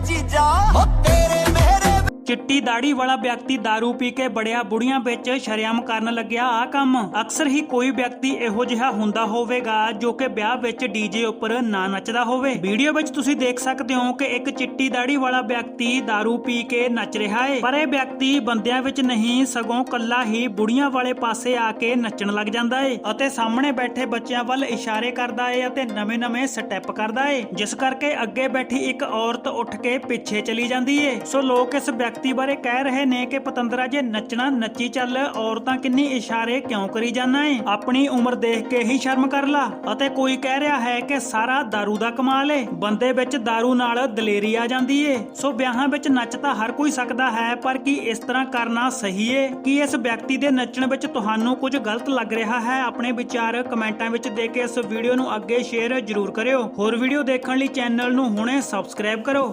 বাজি যা ਚਿੱਟੀ ਦਾੜੀ ਵਾਲਾ ਵਿਅਕਤੀ दारू ਪੀ ਕੇ ਬੜਿਆ ਬੁੜੀਆਂ ਵਿੱਚ ਸ਼ਰਿਆਮ ਕਰਨ ਲੱਗਿਆ ਆ ਕੰਮ ਅਕਸਰ ਹੀ ਕੋਈ ਵਿਅਕਤੀ ਇਹੋ ਜਿਹਾ ਹੁੰਦਾ ਹੋਵੇਗਾ ਜੋ ਕਿ ਵਿਆਹ ਵਿੱਚ ਡੀਜੇ ਉੱਪਰ ਨਾ ਨੱਚਦਾ ਹੋਵੇ ਵੀਡੀਓ ਵਿੱਚ ਤੁਸੀਂ ਦੇਖ ਸਕਦੇ ਹੋ ਕਿ ਇੱਕ ਚਿੱਟੀ ਦਾੜੀ ਵਾਲਾ ਵਿਅਕਤੀ दारू ਪੀ ਕੇ ਨੱਚ ਰਿਹਾ ਹੈ ਪਰ ਇਹ ਵਿਅਕਤੀ ਬੰਦਿਆਂ ਵਿੱਚ ਨਹੀਂ ਸਗੋਂ ਕੱਲਾ ਹੀ ਬੁੜੀਆਂ ਵਾਲੇ ਪਾਸੇ ਆ ਕੇ ਨੱਚਣ ਲੱਗ ਜਾਂਦਾ ਹੈ ਅਤੇ ਸਾਹਮਣੇ ਬੈਠੇ ਬੱਚਿਆਂ ਵੱਲ ਇਸ਼ਾਰੇ ਕਰਦਾ ਹੈ ਅਤੇ ਨਵੇਂ-ਨਵੇਂ ਸਟੈਪ ਕਰਦਾ ਹੈ ਜਿਸ ਕਰਕੇ ਅੱਗੇ ਬੈਠੀ ਇੱਕ ਔਰਤ ਉੱਠ ਕੇ ਪਿੱਛੇ ਚਲੀ ਜਾਂਦੀ ਹੈ ਸੋ ਲੋਕ ਇਸ ਵਿਅਕਤੀ ਬਾਰੇ ਕਹਿ ਰਹੇ ਨੇ ਕਿ ਪਤੰਦਰਾ ਜੇ ਨੱਚਣਾ ਨੱਚੀ ਚੱਲ ਔਰਤਾਂ ਕਿੰਨੀ ਇਸ਼ਾਰੇ ਕਿਉਂ ਕਰੀ ਜਾਂਦਾ ਹੈ ਆਪਣੀ ਉਮਰ ਦੇਖ ਕੇ ਹੀ ਸ਼ਰਮ ਕਰ ਲਾ ਅਤੇ ਕੋਈ ਕਹਿ ਰਿਹਾ ਹੈ ਕਿ ਸਾਰਾ दारू ਦਾ ਕਮਾਲ ਏ ਬੰਦੇ ਵਿੱਚ दारू ਨਾਲ ਦਲੇਰੀ ਆ ਜਾਂਦੀ ਏ ਸੋ ਵਿਆਹਾਂ ਵਿੱਚ ਨੱਚ ਤਾਂ ਹਰ ਕੋਈ ਸਕਦਾ ਹੈ ਪਰ ਕੀ ਇਸ ਤਰ੍ਹਾਂ ਕਰਨਾ ਸਹੀ ਏ ਕੀ ਇਸ ਵਿਅਕਤੀ ਦੇ ਨੱਚਣ ਵਿੱਚ ਤੁਹਾਨੂੰ ਕੁਝ ਗਲਤ ਲੱਗ ਰਿਹਾ ਹੈ ਆਪਣੇ ਵਿਚਾਰ ਕਮੈਂਟਾਂ ਵਿੱਚ ਦੇ ਕੇ ਇਸ ਵੀਡੀਓ ਨੂੰ ਅੱਗੇ ਸ਼ੇਅਰ ਜ਼ਰੂਰ ਕਰਿਓ ਹੋਰ ਵੀਡੀਓ ਦੇਖਣ ਲਈ ਚੈਨਲ ਨੂੰ ਹੁਣੇ ਸਬਸਕ੍ਰਾਈਬ ਕਰੋ